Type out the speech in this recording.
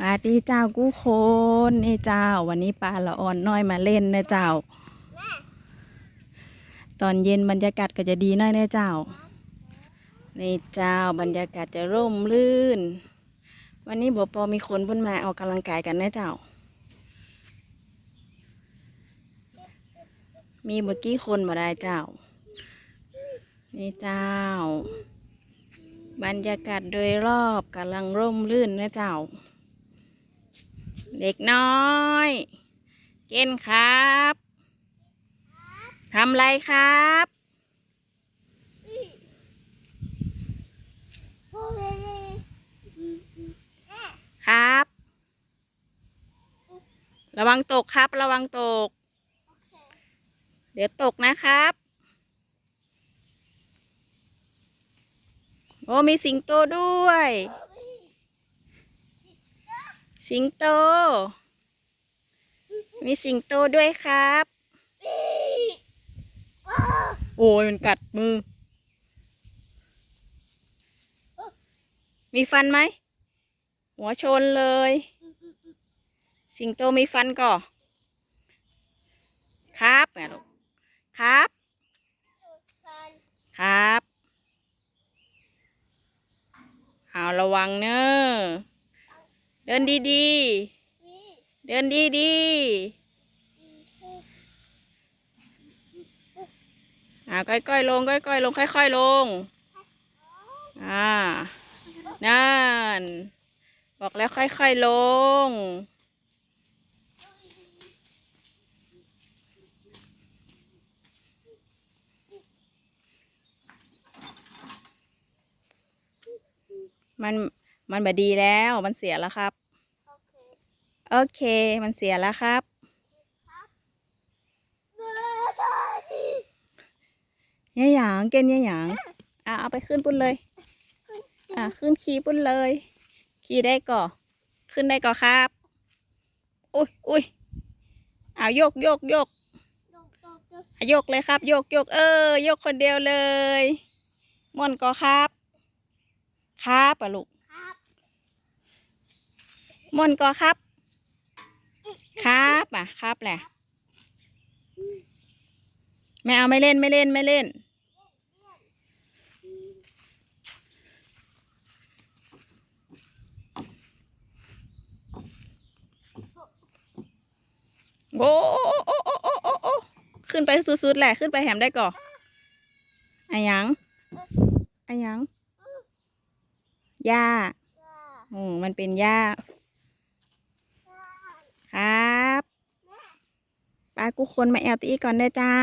สวัสดีเจ้ากู้คนนี่เจ้า วันนี้ปลาละอ่อนน้อยมาเล่นนะเจ้า ตอนเย็นบรรยากาศก็จะดีหน่อยนะเจ้านี่เจ้าบรรยากาศจะร่มรื่น วันนี้บอปอมีคนพิ่นมาออกกำลังกายกันนะเจ้า มีเมื่อกี้คนมาได้เจ้า นี่เจ้า บรรยากาศโดยรอบกำลังร่มรื่นนะเจ้า เด็กน้อย เก้นครับทำไรครับครับ ระวังตกครับระวังตก เดี๋ยวตกนะครับ โอ้มีสิงโตด้วย สิงโต มีสิงโตด้วยครับ โอ้ยมันกัดมือ มีฟันไหม หัวชนเลย สิงโตมีฟันก่อ ครับไงลูก ครับ ครับ เอาระวังเนอะ เดินดีๆ เดินดีๆอ่าก้อยๆลงก้อยๆลงค่อยๆลง อ่า นั่น บอกแล้วค่อยๆลง มัน มันบดีแล้ว มันเสียแล้วครับ โอเค มันเสียแล้วครับเนี่ยหยางเกณฑ์เนี่ยหยางอะเอาไปขึ้นปุ้นเลย อะขึ้นขี่ปุ้นเลย ขี่ได้ก่อ ขึ้นได้ก่อครับ อุ้ยอุ้ยเอาโยกโยกโยกอะโยกเลยครับโยกโยกเออโยกคนเดียวเลยม่วนก่อครับ ครับอะลูก มนก่อครับ ครับอะครับแหละไม่เอาไม่เล่นไม่เล่นไม่เล่น โอ้โอ้โอ้โอ้โอ้โอ้โอ้ขึ้นไปสุดๆแหละขึ้นไปแหมได้ก่ออะหยังอะหยังหญ้าอืมมันเป็นหญ้า กูคนมาแอลตีก่อนได้เจ้า